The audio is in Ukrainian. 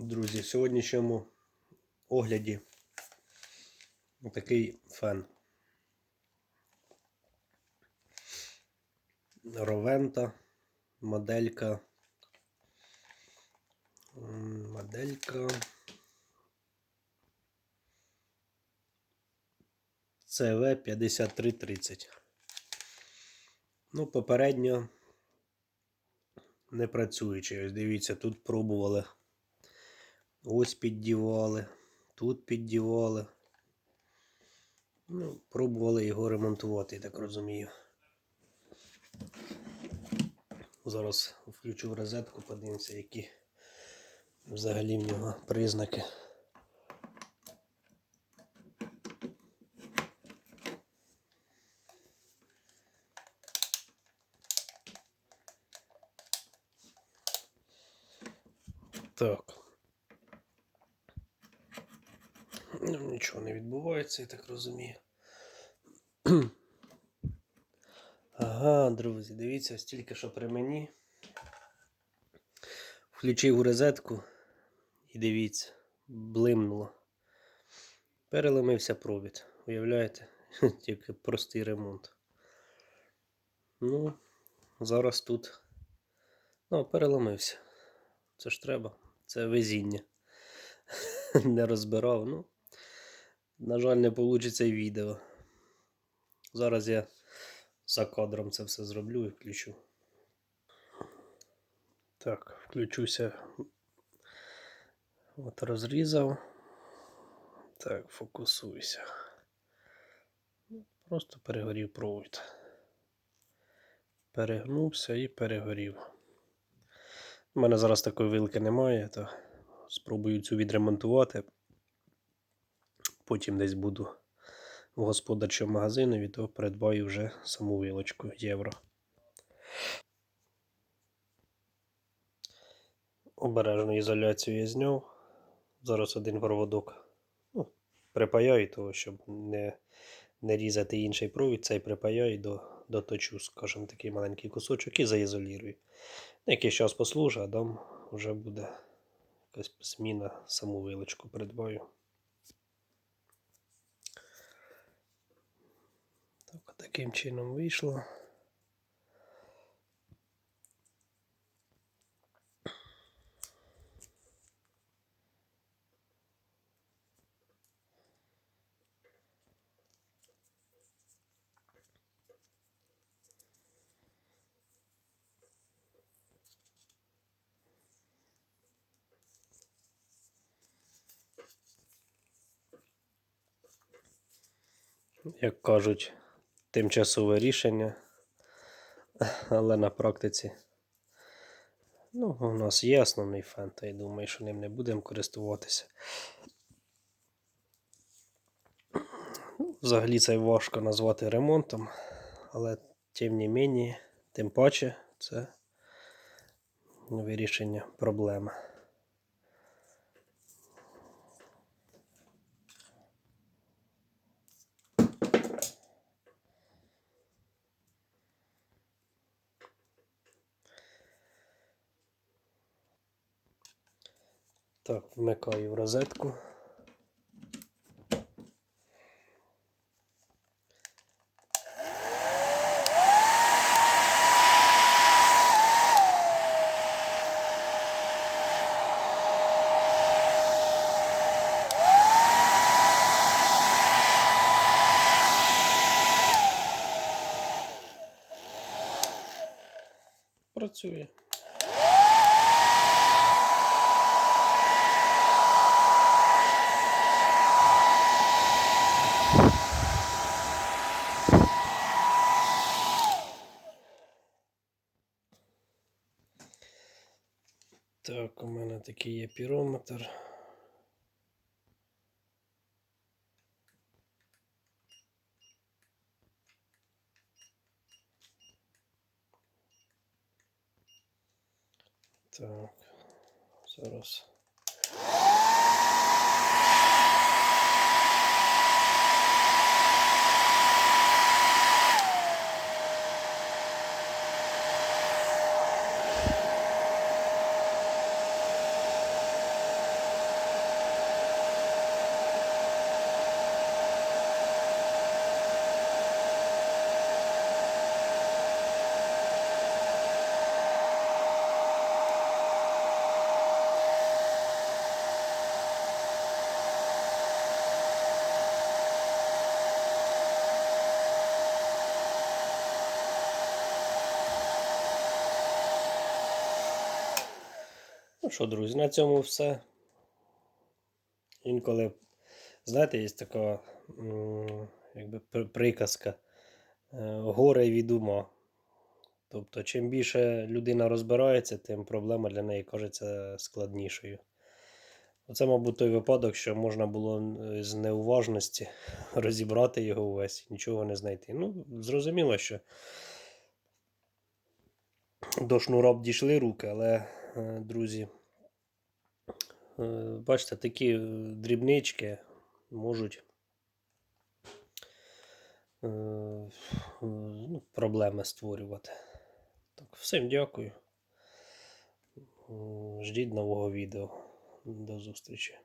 Друзі, в сьогоднішньому огляді такий фен. Ровента, моделька. Моделька. CV 5330. Ну, попередньо не працюючи. Ось дивіться, тут пробували. Ось піддівали, тут піддівали. Ну, пробували його ремонтувати, я так розумію. Зараз включу в розетку, подивимося, які взагалі в нього признаки. Так. Ну, нічого не відбувається, я так розумію. Ага, друзі, дивіться, стільки що при мені. Включив розетку і дивіться, блимнуло. Переломився провід. Уявляєте? Тільки простий ремонт. Ну, зараз тут. Ну, переломився. Це ж треба. Це везіння. Не розбирав. Ну, на жаль, не вийде відео. Зараз я за кадром це все зроблю і включу. Так, включуся. От розрізав. Так, фокусуйся. Просто перегорів провід. Перегнувся і перегорів. У мене зараз такої вилки немає, то спробую цю відремонтувати. Потім десь буду в господарчому магазинові, то придбаю вже саму вилочку євро. Обережну ізоляцію я зняв. Зараз один проводок ну, припаяю того, щоб не, не різати інший провід, цей припаяю до, доточу, скажімо, такий маленький кусочок і заізолірую. Якийсь час послужу, а там вже буде якась зміна, саму вилочку придбаю. Так, таким чином вийшло. Як кажуть, тимчасове рішення, але на практиці. Ну, у нас є основний фен, та я думаю, що ним не будемо користуватися. Ну, Взагалі це важко назвати ремонтом, але тим не мені, тим паче це вирішення проблеми. Так, вмикаю в розетку. Працює. У мене такий є пірометр. Так, зараз. Ну що, друзі, на цьому все. Інколи, знаєте, є така якби приказка е, горе від ума. Тобто, чим більше людина розбирається, тим проблема для неї кажеться складнішою. Оце, мабуть, той випадок, що можна було е, з неуважності розібрати його увесь, нічого не знайти. Ну, зрозуміло, що до шнура б дійшли руки, але, е, друзі, бачите, такі е, дрібнички можуть е, ну, проблеми створювати. Так, всім дякую. Ждіть нового відео. До зустрічі.